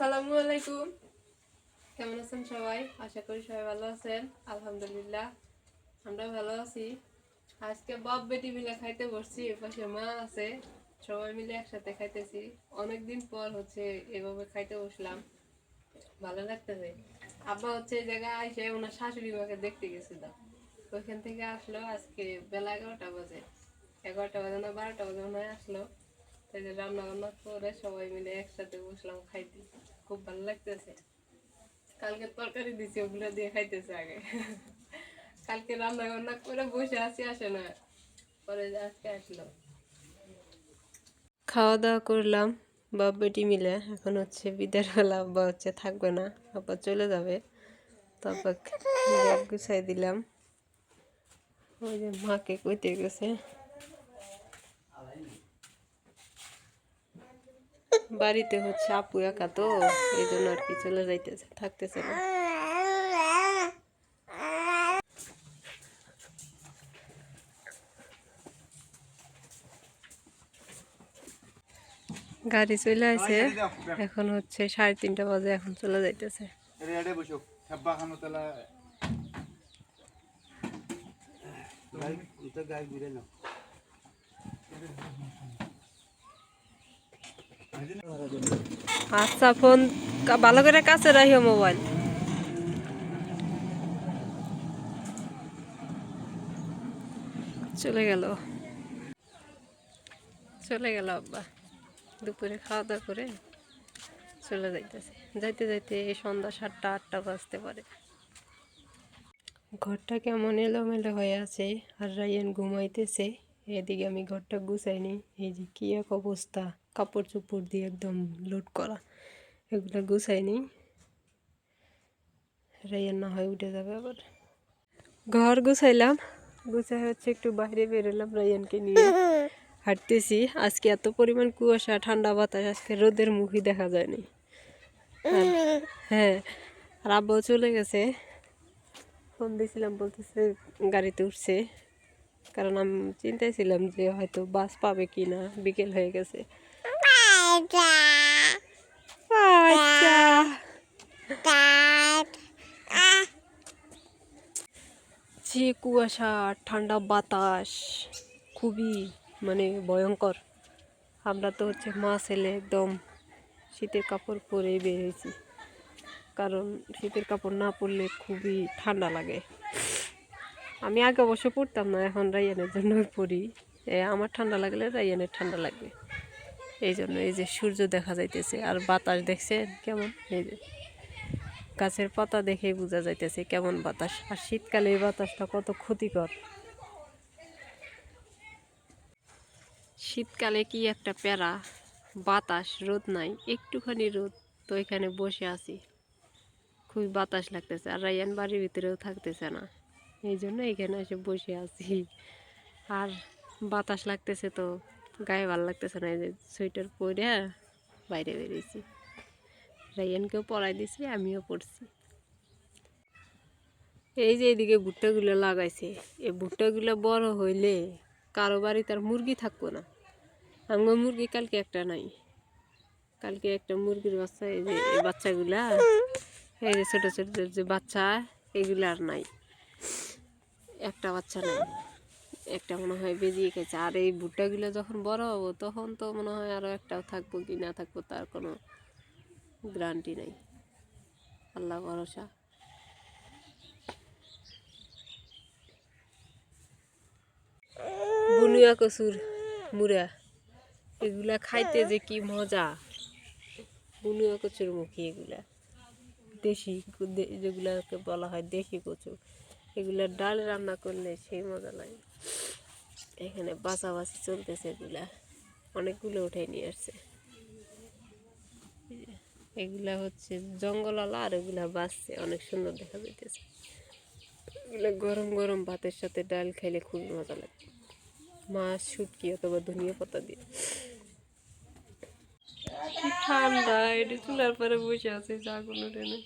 আসসালামু আলাইকুম কেমন আছেন সবাই? আশা করি সবাই ভালো আছেন। আলহামদুলিল্লাহ, আমরা ভালো আছি। আজকে বাপ বেটি মিলে খাইতে বসছি এপাশে মা আছে। সবাই মিলে একসাথে খাইতেছি। অনেকদিন পর হচ্ছে এভাবে খাইতে বসলাম। ভালো লাগতেছে। আব্বা হচ্ছে এই জায়গায় আইসে ওনার শাশুড়ি মাকে দেখতে গেছিল ওইখান থেকে আসলো আজকে বেলা এগারোটা বাজে। এগারোটা বাজে না বারোটা বাজে হয় আসলো। তাই রান্না বান্না করে সবাই মিলে একসাথে বসলাম খাইতে। খুব ভালো লাগতেছে। কালকে তরকারি দিছি, ওগুলো দিয়ে খাইতেছে আগে। কালকে রান্না বান্না করে বসে আছি, আসে না। পরে আজকে আসলো। খাওয়া দাওয়া করলাম, বাপ বেটি মিলে। এখন হচ্ছে বিদার বেলা আব্বা হচ্ছে থাকবে না। আব্বা চলে যাবে। তারপর গুছাই দিলাম। ওই যে মাকে কইতে গেছে। বাড়িতে হচ্ছে আপু একা তো এই জন্য আর কি চলে যাইতেছে থাকতেছে না। গাড়ি চলে আসে এখন হচ্ছে সাড়ে তিনটা বাজে এখন চলে যাইতেছে। ঘুরে নাও। আচ্ছা ফোন ভালো করে কাছে রাখিও মোবাইল। চলে গেল। চলে গেল, আব্বা। দুপুরে খাওয়া দাওয়া করে চলে যাইতেছে। যাইতে যাইতে সন্ধ্যা সাতটা, আটটা বাজতে পারে। ঘরটা কেমন এলোমেলো হয়ে আছে, আর রায়ান ঘুমাইতেছে। এদিকে আমি ঘরটা গুছাইনি এই যে কি এক অবস্থা। কাপড় চোপড় দিয়ে একদম লোড করা। এগুলো গুছাইনি রায়ান না হয় উঠে যাবে আবার। ঘর গুছাইলাম। গুছাই হচ্ছে একটু বাইরে বেরোলাম রায়ানকে নিয়ে। হাঁটতেছি। আজকে এত পরিমাণ কুয়াশা, ঠান্ডা বাতাস, আজকে রোদের মুখই দেখা যায়নি। হ্যাঁ আর আব্বাও চলে গেছে। ফোন দিয়েছিলাম বলতেছে গাড়িতে উঠছে। কারণ আমি চিন্তায় ছিলাম যে হয়তো বাস পাবে কি না বিকেল হয়ে গেছে। আচ্ছা। যে কুয়াশা ঠান্ডা বাতাস খুবই মানে ভয়ঙ্কর। আমরা তো হচ্ছে মা ছেলে একদম শীতের কাপড় পরেই বেরিয়েছি কারণ শীতের কাপড় না পরলে খুবই ঠান্ডা লাগে। আমি আগে অবশ্য পড়তাম না, এখন রাইয়ানের জন্য পড়ি। আমার ঠান্ডা লাগলে রাইয়ানের ঠান্ডা লাগবে। এই জন্য এই যে সূর্য দেখা যাইতেছে আর বাতাস দেখছেন কেমন? এই যে গাছের পাতা দেখেই বোঝা যাইতেছে কেমন বাতাস। আর শীতকালে এই বাতাসটা কত ক্ষতিকর। শীতকালে কি একটা প্যারা, বাতাস, রোদ নাই, একটুখানি রোদ তো এখানে বসে আছি। খুবই বাতাস লাগতেছে আর রায়ান বাড়ির ভিতরেও থাকতেছে না। এই জন্য এখানে এসে বসে আছি। আর বাতাস লাগতেছে তো, গায়ে ভালো লাগতেছে না, এই যে সোয়েটার পরে বাইরে বেরিয়েছি। রায়ানকেও পরাই দিছি, আমিও পড়ছি। এই যে এদিকে ভুট্টাগুলো লাগাইছে, এই ভুট্টাগুলো বড় হইলে কারও বাড়ি তার মুরগি থাকব না। আমার মুরগি কালকে একটা নাই। কালকে একটা মুরগির বাচ্চা, এই যে এই বাচ্চাগুলা, এই যে ছোটো ছোটো যে বাচ্চা, এগুলো আর নাই। একটা বাচ্চা নাই। একটা মনে হয় বেজিয়ে গেছে। আর এই ভুট্টাগুলো যখন বড় হব, তখন তো মনে হয় আরও একটাও থাকব কি না থাকব, তার কোনো গ্যারান্টি নেই। আল্লাহ ভরসা। বুনিয়া কচুর মুড়া, এগুলা খাইতে যে কি মজা। বুনিয়া কচুর মুখী এগুলা। দেশি যেগুলাকে বলা হয় দেশি কচু। এগুলা ডাল রান্না করলে সেই মজা লাগে। এখানে বাছাবাছি চলতেছে এগুলা। অনেকগুলো উঠে নিয়ে আসছে। এগুলা হচ্ছে জঙ্গলালা আর এগুলা বাঁচছে। অনেক সুন্দর দেখা যাইতেছে। এগুলা গরম গরম ভাতের সাথে ডাল খাইলে খুবই মজা লাগে। মাছ, শুটকি অথবা ধনিয়া পাতা দিয়ে। ঠান্ডা, এটি চুলার পরে বসে আছে যা কোনো ট্রেনে